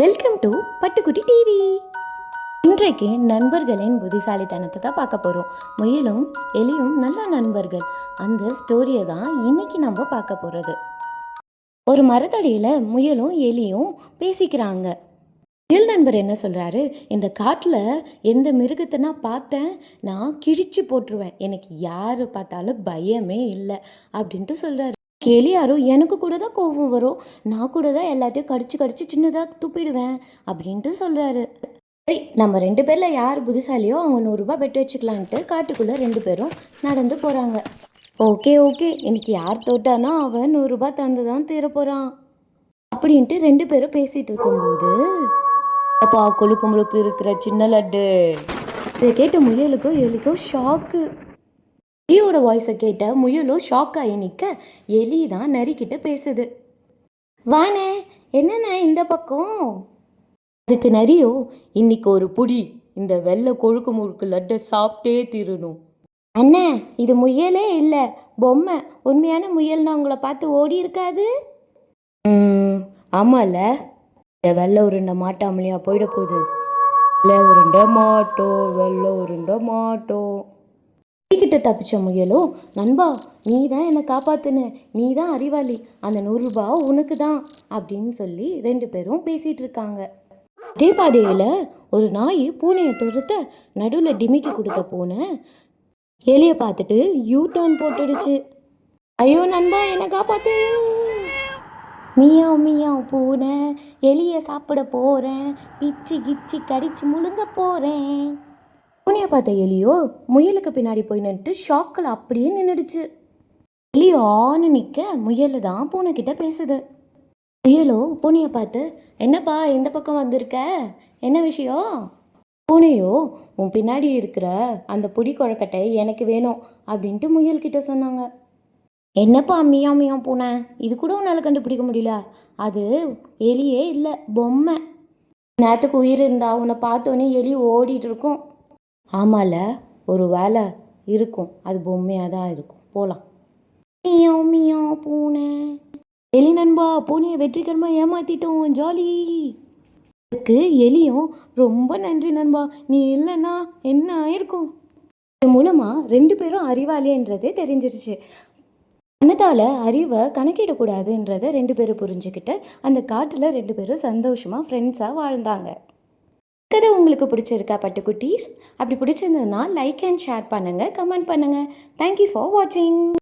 Welcome to Pattukkutti TV. இன்றைக்கு நண்பர்களின் புத்திசாலித்தனத்தை தான் பார்க்க போகிறோம் முயலும் எலியும் நல்ல நண்பர்கள். அந்த ஸ்டோரியை தான் இன்னைக்கு நம்ம பார்க்க போகிறது ஒரு மரத்தடியில் முயலும் எலியும் பேசிக்கிறாங்க. முயல் நண்பர் என்ன சொல்கிறாரு இந்த காட்டில் எந்த மிருகத்தை நான் பார்த்தேன் நான் கிழிச்சு போட்டுருவேன். எனக்கு யார் பார்த்தாலும் பயமே இல்லை. அப்படின்ட்டு சொல்கிறாரு கேலியாரோ எனக்கு கூட தான் கோபம் வரும். நான் கூட தான் எல்லாத்தையும் கடிச்சு கடிச்சு சின்னதாக துப்பிடுவேன் அப்படின்ட்டு சொல்கிறாரு சரி நம்ம ரெண்டு பேரில் யார் புத்திசாலியோ அவங்க நூறுரூபா பெட்டு வச்சுக்கலான்ட்டு காட்டுக்குள்ளே ரெண்டு பேரும் நடந்து போகிறாங்க ஓகே ஓகே இன்னைக்கு யார் தோட்டானா அவன் நூறுரூபா தந்து தான் தீர போகிறான் அப்படின்ட்டு ரெண்டு பேரும் பேசிகிட்டு இருக்கும்போது அப்பா கொழுக்கு முழுக்கு இருக்கிற சின்ன லட்டு. இதை கேட்ட முயலுக்கோ எலிக்கோ ஷாக்கு எலியோட வாய்ஸை கேட்ட முயலும் ஷாக் ஆகி நிற்க எலி தான் நரிக்கிட்ட பேசுது. வானே என்னண்ணே இந்த பக்கம்? அதுக்கு நரியோ இன்னைக்கு ஒரு புடி இந்த வெள்ளை கொழுக்கு முழுக்கு லட்டை சாப்பிட்டே தீரணும். அண்ணே இது முயலே இல்லை பொம்மை உண்மையான முயல்னா உங்களை பார்த்து ஓடி இருக்காது? ம் ஆமாம்ல இந்த வெள்ளை உருண்டை மாட்டாமலையா போயிட போகுது. இல்லை உருண்டை மாட்டோம் வெள்ளை உருண்டை மாட்டோம். கிட்ட தப்பிச்ச முயலோ நண்பா நீ தான் என்னை காப்பாத்துன. நீ தான் அறிவாளி. அந்த நூறுரூபா உனக்கு தான் அப்படின்னு சொல்லி ரெண்டு பேரும் பேசிட்டு இருக்காங்க. அதே பாதையில் ஒரு நாய் பூனையை துரத்த நடுவில் டிமிக்கி கொடுத்த பூனை எலியை பார்த்துட்டு யூ டர்ன் போட்டுடுச்சு. ஐயோ நண்பா என்னை காப்பாத்து. மியாவ் மியாவ் பூனை எலியை சாப்பிட போகிறேன் பிச்சு கிச்சு கடிச்சு முழுங்க போகிறேன் பார்த்த எலியோ முயலுக்கு பின்னாடி போய் நின்றுட்டு ஷாக்கில் அப்படியே நின்றுடுச்சு எலி ஆன்னு நிற்க முயல் தான் பூனை பேசுது. முயலோ பூனையை பார்த்து என்னப்பா இந்த பக்கம் வந்திருக்க? என்ன விஷயம்? பூனையோ உன் பின்னாடி இருக்கிற அந்த புடி குழக்கட்டை எனக்கு வேணும் அப்படின்ட்டு முயல்கிட்ட சொன்னாங்க. என்னப்பா மியா மியா பூனை? இது கூட உன்னால் கண்டுபிடிக்க முடியல. அது எலியே இல்லை பொம்மை. நேரத்துக்கு உயிர் இருந்தா உன்னை பார்த்தோன்னே எலி ஓடிட்டு இருக்கும். ஆமால ஒரு வேலை இருக்கும். அது பொம்மையாக தான் இருக்கும். போகலாம் மியோ மியோ பூனை. எலி நண்பா பூனையை வெற்றிகரமாக ஏமாத்திட்டோம். ஜாலி. அதுக்கு எலியும் ரொம்ப நன்றி நண்பா. நீ இல்லைன்னா என்ன ஆயிருக்கும்? இது மூலமாக ரெண்டு பேரும் அறிவாளின்றதே தெரிஞ்சிருச்சு. மனதால் அறிவை கணக்கிடக்கூடாதுன்றதை ரெண்டு பேரும் புரிஞ்சுக்கிட்டு அந்த காட்டில் ரெண்டு பேரும் சந்தோஷமாக ஃப்ரெண்ட்ஸாக வாழ்ந்தாங்க. கதை உங்களுக்கு பிடிச்சிருக்கா பட்டுக்குட்டீஸ்? அப்படி பிடிச்சிருந்ததுன்னா லைக் அண்ட் ஷேர் பண்ணுங்கள் கமெண்ட் பண்ணுங்கள் தேங்க்யூ ஃபார் வாட்சிங்